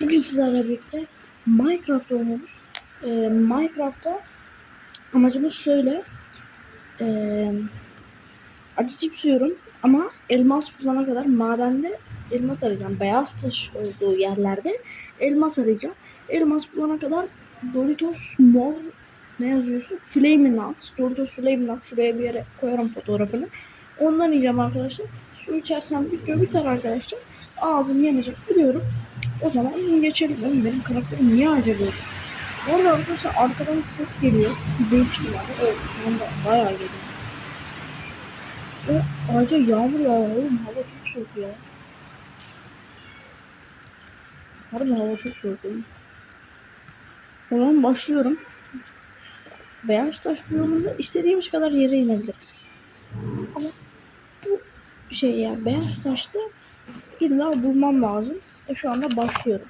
Bugün sizlerle birlikte Minecraft oynuyoruz. Ee, Minecraft'ta amacımız şöyle. Ee, acı cips yiyorum ama elmas bulana kadar madende elmas arayacağım. Beyaz taş olduğu yerlerde elmas arayacağım. Elmas bulana kadar Doritos mor ne yazıyorsun? Flaming Nuts. Doritos Flaming Nuts. Şuraya bir yere koyarım fotoğrafını. Ondan yiyeceğim arkadaşlar. Su içersem video biter arkadaşlar. Ağzım yanacak biliyorum. O zaman geçelim. Oğlum benim karakterim niye acaba? Bu arada arkadaşlar arkadan ses geliyor. Büyük ihtimalle. Evet. Şu anda bayağı geliyor. Ve ayrıca yağmur yağıyor. Oğlum hava çok soğuk ya. Harbi hava çok soğuk oğlum. O zaman başlıyorum. Beyaz taş yolunda istediğimiz kadar yere inebiliriz. Ama bu şey yani beyaz taşta illa bulmam lazım. E şu anda başlıyorum.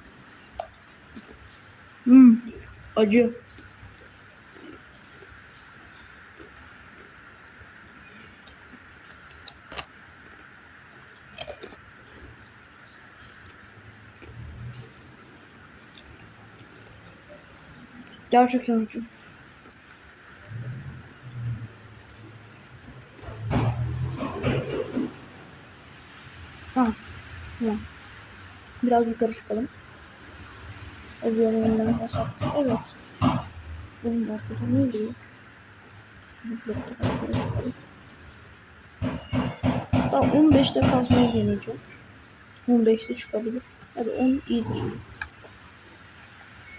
Hmm, acı. Gerçekten acı. Ha, tamam. Biraz yukarı çıkalım. O bir yanından basardık. Evet. Bunun ortada ne oluyor? Bir dakika yukarı çıkalım. Daha 15'te kazmaya deneyeceğim. 15'te çıkabilir. Hadi 10 iyidir.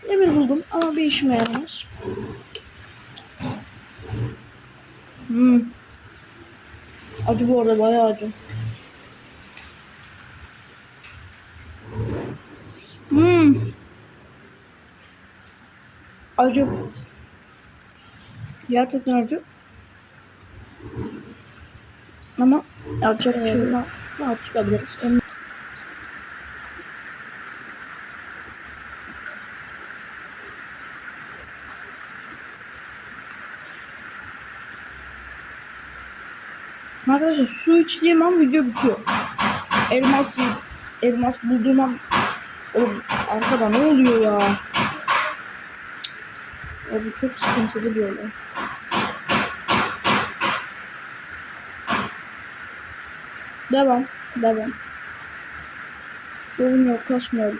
Demir buldum ama bir işime yaramaz. Hmm. Acı bu arada bayağı acı. Hmm. Acı. Gerçekten acı. Ama yapacak bir şey yok. Rahat çıkabiliriz. Arkadaşlar su içtiğim an video bitiyor. Elmas elmas bulduğum an Oğlum arkada ne oluyor ya? Abi çok sıkıntılı bir olay. Devam. Devam. Sorun yok kaçmıyorum.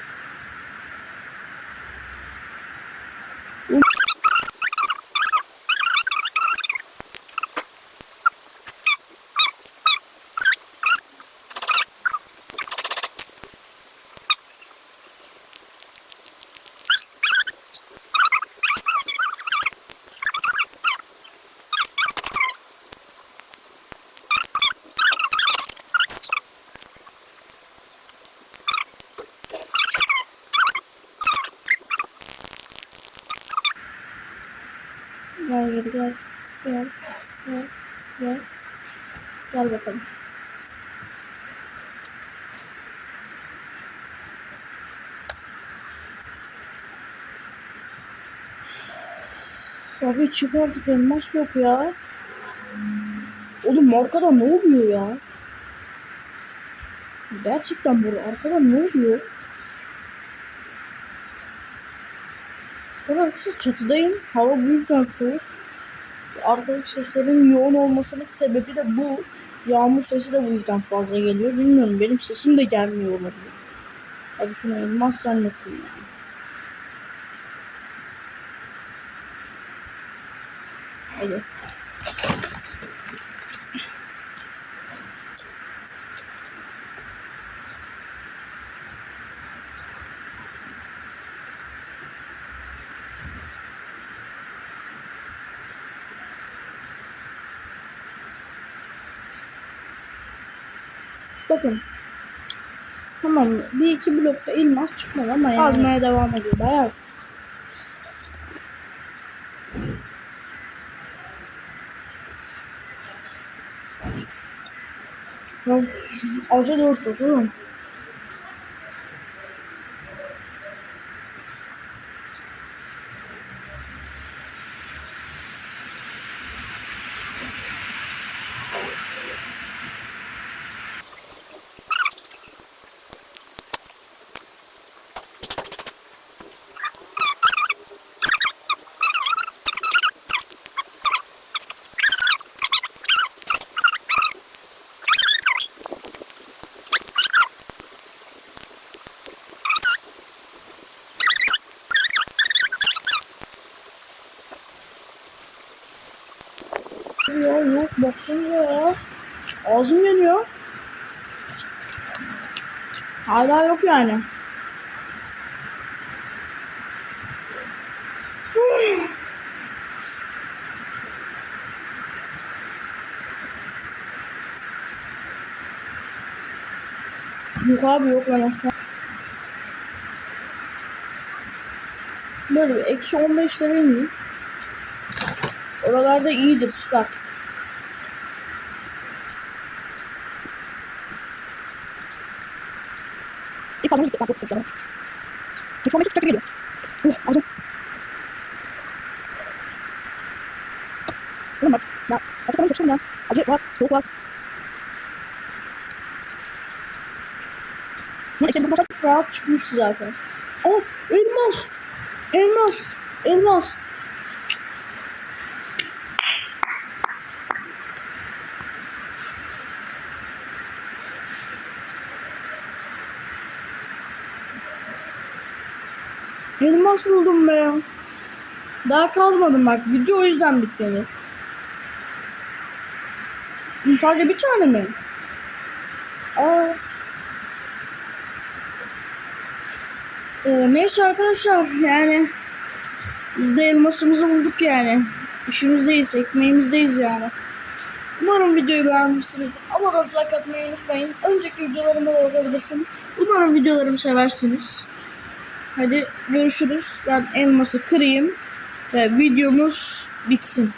Gel gel gel. Gel. Gel. Gel. Gel bakalım. Abi çıkardık elmas yok ya. Oğlum arkada ne oluyor ya? Gerçekten burada arkada ne oluyor? Arkadaşlar çatıdayım. Hava bu yüzden soğuk. Arkadaş seslerin yoğun olmasının sebebi de bu. Yağmur sesi de bu yüzden fazla geliyor. Bilmiyorum benim sesim de gelmiyor olabilir. Abi şunu elmas zannettim. Yani. Hadi. Bakın. Tamam bir iki blokta elmas çıkmadı ama yani. Azmaya devam ediyor bayağı. Ya, acı dört oğlum. Baksanıza ya. Ağzım yanıyor. Hala yok yani. Yok abi yok lan aşağı. Böyle bir eksi 15 lira ineyim. Oralarda iyidir çıkar. İlk adımı gitti. Ben çok konuşuyorum. Eksi 15 çıkacak geliyor. Uh, alacağım. Oğlum bak. Ya. Açık adamı çok ya. Acı var. Soğuk var. İçeri bakacak rahat çıkmıştı zaten. Oh elmas. Elmas. Elmas. Elmas buldum be. Daha kazmadım bak. Video o yüzden bitmedi. Sadece bir tane mi? Aa. Ee, neyse arkadaşlar yani biz de elmasımızı bulduk yani. İşimizdeyiz, ekmeğimizdeyiz yani. Umarım videoyu beğenmişsiniz. Abone olup like atmayı unutmayın. Önceki videolarıma da bakabilirsiniz. Umarım videolarımı seversiniz. Hadi görüşürüz. Ben elması kırayım ve videomuz bitsin.